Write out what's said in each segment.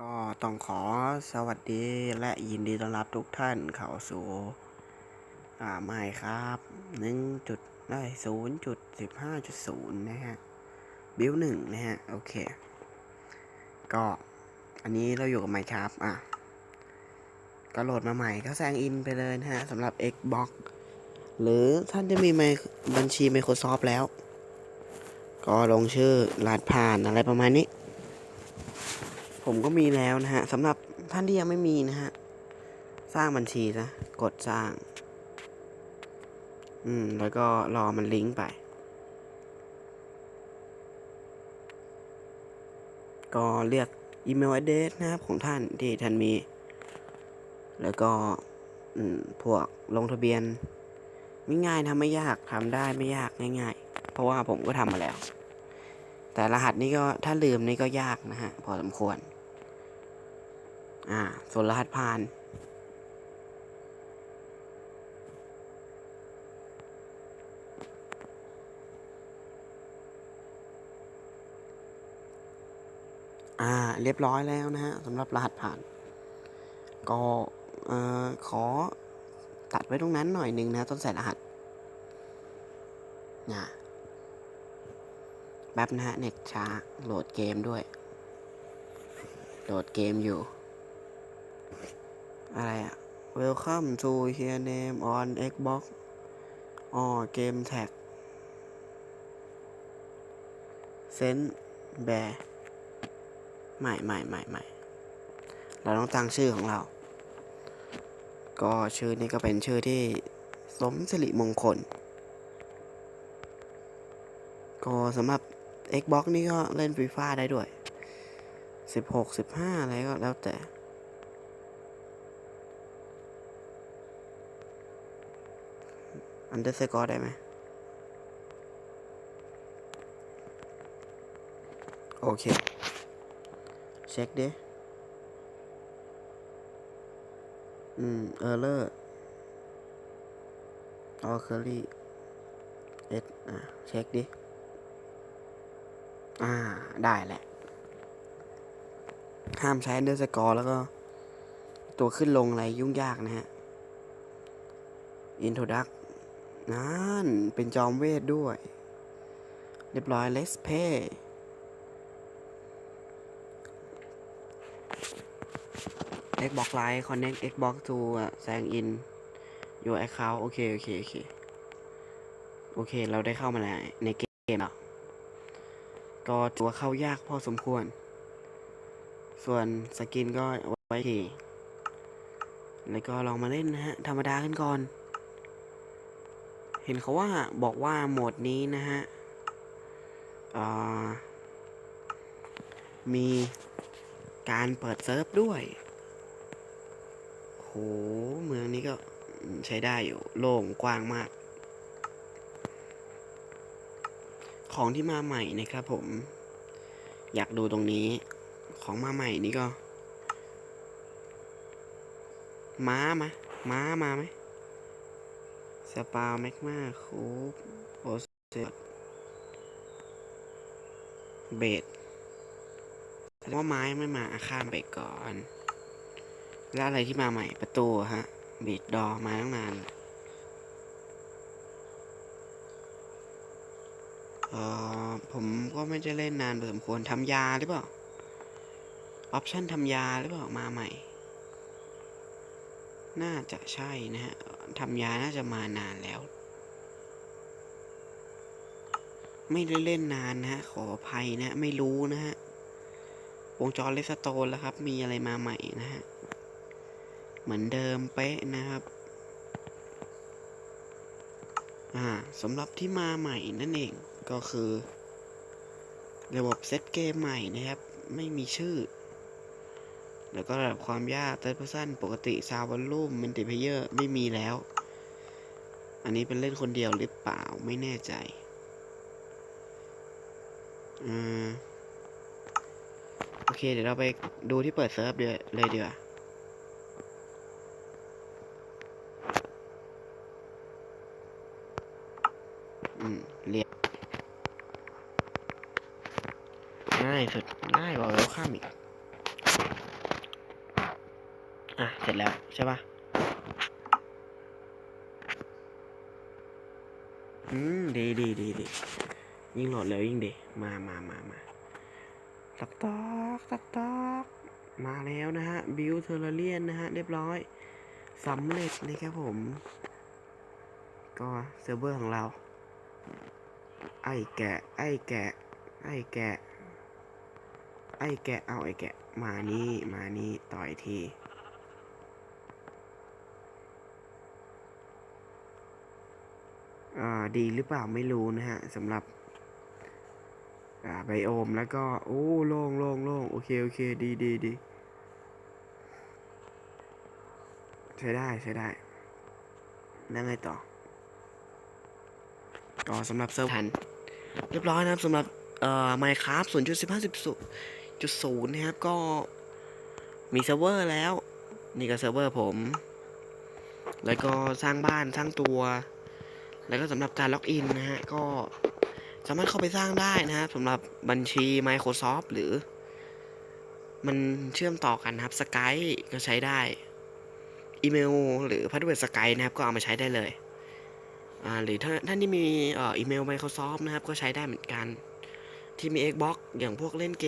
ก็ต้องขอสวัสดีและยินดีต้อนรับทุกท่านเข้าสู่อ่าไม่ครับหนึ่งจุดได้ศูนย์จุดสิบห้าจุดศูนย์นะฮะ บิลหนึ่งนะฮะ โอเค ก็อันนี้เราอยู่กับไมค์ครับอะ ก็โหลดมาใหม่ก็แซงอินไปเลยนะฮะสำหรับ Xbox หรือท่านจะมีไมบัญชี Microsoft แล้ว ก็ลงชื่อรหัสผ่านอะไรประมาณนี้ ผมก็มีแล้วนะฮะสำหรับท่านที่ยังไม่มีนะฮะ สร้างบัญชีนะกดสร้าง อืม แล้วก็รอมันลิงก์ไป ก็เรียกอีเมล address นะครับของท่านที่ท่านมี แล้วก็อืมพวกลงทะเบียน ไม่ง่ายทำไม่ยากทำได้ไม่ยากง่าย ๆ เพราะว่าผมก็ทำมาแล้ว แต่รหัสนี้ก็ถ้าลืมนี่ก็ยากนะฮะ พอสมควร อ่าส่วนรหัสผ่าน อ่า เรียบร้อยแล้วนะฮะสำหรับรหัสผ่าน ก็เอ่อขอตัดไว้ตรงนั้นหน่อยหนึ่งนะต้นใส่รหัสนะแป๊บนะฮะเน็ตช้า โหลดเกมด้วย โหลดเกมอยู่ อะไรอะ Welcome to here name on Xbox อ๋อเกมแท็กเซนแบร์ไม่ไม่ไม่ไม่เราต้องตั้งชื่อของเรา ก็ชื่อนี้ก็เป็นชื่อที่สมสิริมงคล ก็สำหรับ Xbox นี่ก็เล่นฟีฟ่าได้ด้วย 16 15 อะไรก็แล้วแต่ อันเดอร์สกอร์ได้ไหมโอเค เช็คดิ อืม เออร์เลอร์ออเคอรี่เอสอะ เช็คดิ อ่า ได้แหละ ห้ามใช้ underscore แล้วก็ ตัวขึ้นลงอะไรยุ่งยากนะฮะ introduct นั่ น เป็นจอมเวทด้วย เรียบร้อย let's pay Xbox Live Connect Xbox to อะแซง in your account โอเค โอเค โอเค โอเค เราได้เข้ามาแล้ว ในเกมแล้วก็ตัวเข้ายากพอสมควร ส่วนสกินก็ไว้ทีแล้วก็ลองมาเล่นนะฮะ ธรรมดาขึ้นก่อน เห็นเขาว่าบอกว่าโหมดนี้นะฮะมีการเปิดเซิร์ฟด้วย โห เมืองนี้ก็ใช้ได้อยู่ โล่งกว้างมาก ของที่มาใหม่นะครับผม อยากดูตรงนี้ ของมาใหม่นี่ก็ ม้ามาม้ามาไหม สปาแมกมาคูปโอเซเบดแสดงว่าไม้ไม่มาอะข้ามไปก่อน แล้วอะไรที่มาใหม่ประตูอะฮะบีดดอมาตั้งนานเออผมก็ไม่ได้เล่นนานพอสมควรทำยาหรือเปล่า ออปชั่นทำยาหรือเปล่ามาใหม่ น่าจะใช่นะฮะทำยาน่าจะมานานแล้ว ไม่ได้เล่นนานนะฮะ ขออภัยนะไม่รู้นะฮะ วงจรเลสโตนแล้วครับ มีอะไรมาใหม่นะฮะ เหมือนเดิมเป๊ะนะครับ อ่าสำหรับที่มาใหม่นั่นเองก็คือ ระบบเซตเกมใหม่นะครับ ไม่มีชื่อ แล้วก็ระดับความยากเติร์ดเพอร์ซันปกติซาวอลลุ่มมัลติเพเยอร์ไม่มีแล้ว อันนี้เป็นเล่นคนเดียวหรือเปล่าไม่แน่ใจอืมโอเค เดี๋ยวเราไปดูที่เปิดเซิร์ฟเดี๋ยวเลยดีกว่าอืมเรียบง่ายสุด ง่ายกว่าเวลข้ามอีก เสร็จแล้วใช่ปะอืมดีดีดีดียิ่งโหลดเร็วยิ่งดีมามามามาตักตอกตักตอกมาแล้วนะฮะบิวเทอร์เรียนนะฮะ เรียบร้อยสำเร็จนะครับผม ก็เซิร์ฟเวอร์ของเรา ไอ้แกะ ไอ้แกะ ไอ้แกะ ไอ้แกะ เอาไอ้แกะ มานี่ มานี่ ต่อยที อ่า ดีหรือเปล่าไม่รู้นะฮะสำหรับอ่าไบโอมแล้วก็ โอ้โล่งโล่งโล่งโอเค โอเค ดีดีดีใช้ได้ใช้ได้แล้วไงต่อก็สำหรับเซิร์ฟทัน เรียบร้อยนะครับสำหรับเอ่อ Minecraft 0.15.0นะครับ ก็มีเซิร์ฟเวอร์แล้ว นี่ก็เซิร์ฟเวอร์ผม แล้วก็สร้างบ้านสร้างตัว แล้วก็สำหรับการล็อกอินนะฮะก็สามารถเข้าไปสร้างได้นะครับสำหรับบัญชี Microsoft หรือ มันเชื่อมต่อกันนะครับ Skype ก็ใช้ได้ อีเมลหรือพาสเวิร์ด Skype นะครับ ก็เอามาใช้ได้เลยหรือถ้าท่านที่มีอีเมล Microsoft นะครับ ก็ใช้ได้เหมือนกัน ที่มี Xbox อย่างพวกเล่นเก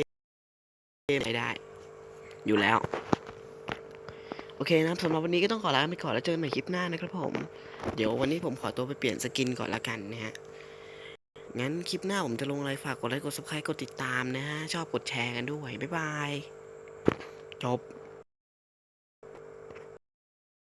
มใช้ได้ อยู่แล้ว โอเคนะครับสำหรับวันนี้ก็ต้องขอลาไปก่อนแล้วเจอกันใหม่คลิปหน้านะครับผม เดี๋ยววันนี้ผมขอตัวไปเปลี่ยนสกินก่อนละกันนะฮะ งั้นคลิปหน้าผมจะลงอะไรฝากกดไลค์กดซับสไครต์กดติดตามนะฮะ ชอบกดแชร์กันด้วย บ๊ายบาย จบ